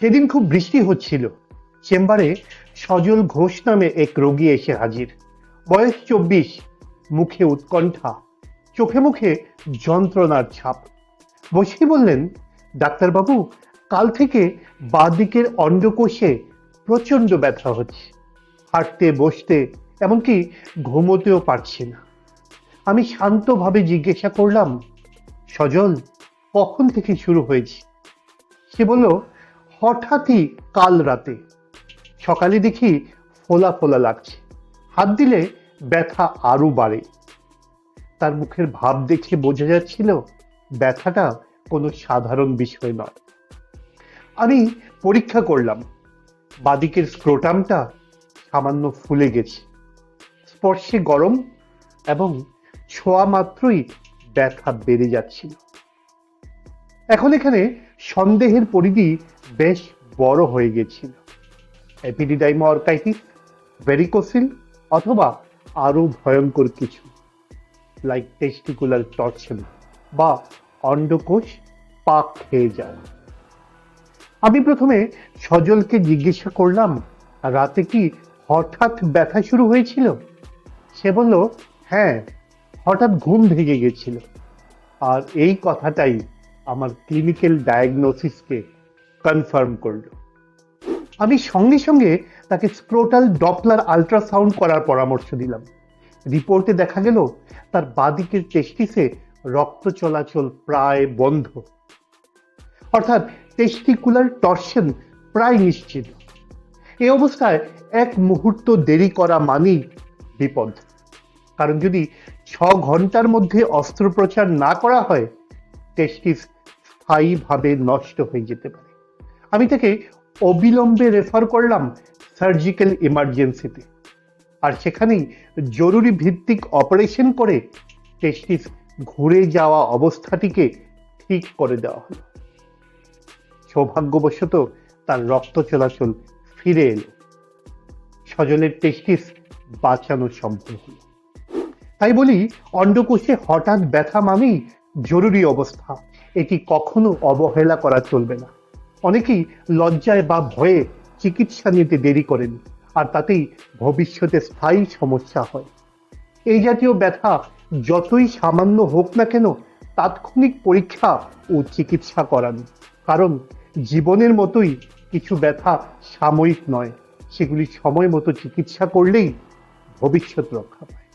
সেদিন খুব বৃষ্টি হচ্ছিল। চেম্বারে সজল ঘোষ নামে এক রোগী এসে হাজির। বয়স চব্বিশ, মুখে উৎকণ্ঠা, চোখে মুখে যন্ত্রণার ছাপ। বসেই বললেন, ডাক্তারবাবু, কাল থেকে বাঁদিকের অন্ডকোষে প্রচণ্ড ব্যথা হচ্ছে। হাঁটতে, বসতে, এমনকি ঘুমোতেও পারছি না। আমি শান্তভাবে জিজ্ঞাসা করলাম, সজল, কখন থেকে শুরু হয়েছে? সে বলল হঠাৎই কাল রাতে সকালে দেখি ফোলা ফোলা লাগছে। হাত দিলে ব্যথা আরও বাড়ে। তার মুখের ভাব দেখে বোঝা যাচ্ছিল ব্যথাটা কোনো সাধারণ বিষয় নয়। আমি পরীক্ষা করলাম। বাদিকের স্ক্রোটামটা সামান্য ফুলে গেছে। স্পর্শে গরম এবং ছোঁয়া মাত্রই ব্যথা বেড়ে যাচ্ছিল। এখন এখানে সন্দেহের পরিধি বেশ বড় হয়ে গেছিল এপিডিডাইমা অর্কাইটিস, ভেরিকোসিল অথবা আরও ভয়ঙ্কর কিছু লাইক টেস্টিকুলার টর্শন বা অন্ডকোষ পাক খেয়ে যায়। আমি প্রথমে সজলকে জিজ্ঞাসা করলাম, রাতে কি হঠাৎ ব্যথা শুরু হয়েছিল? সে বলল হ্যাঁ হঠাৎ ঘুম ভেঙে গেছিল আর এই কথাটাই আমার ক্লিনিক্যাল ডায়াগনোসিসকে কনফার্ম করল। আমি সঙ্গে সঙ্গে তাকে স্ক্রোটাল ডপলার আল্ট্রাসাউন্ড করার পরামর্শ দিলাম। রিপোর্টে দেখা গেল, তার বাদিকের টেস্টিসে রক্ত চলাচল প্রায় বন্ধ। অর্থাৎ টেস্টিকুলার টর্শন প্রায় নিশ্চিত। এই অবস্থায় এক মুহূর্ত দেরি করা মানেই বিপদ। কারণ যদি ছ ঘণ্টার মধ্যে অস্ত্রোপচার না করা হয় টেস্টিস স্থায়ীভাবে নষ্ট হয়ে যেতে পারে। আমি তাকে অবিলম্বে রেফার করলাম সার্জিক্যাল ইমার্জেন্সিতে আর সেখানেই জরুরি ভিত্তিক অপারেশন করে টেস্টিস ঘুরে যাওয়া অবস্থাটিকে ঠিক করে দেওয়া হলো। সৌভাগ্যবশত তার রক্ত চলাচল ফিরে এলো। সজলের টেস্টিস বাঁচানো সম্ভব হলো। তাই বলি, অন্ডকোষে হঠাৎ ব্যথা মানেই জরুরি অবস্থা। এটি কখনো অবহেলা করা চলবে না। অনেকেই লজ্জায় বা ভয়ে চিকিৎসা নিতে দেরি করেন আর তাতেই ভবিষ্যতে স্থায়ী সমস্যা হয়। এই জাতীয় ব্যথা যতই সামান্য হোক না কেন তাৎক্ষণিক পরীক্ষা ও চিকিৎসা করান। কারণ জীবনের মতোই কিছু ব্যথা সাময়িক নয়। সেগুলি সময় মতো চিকিৎসা করলেই ভবিষ্যৎ রক্ষা পায়।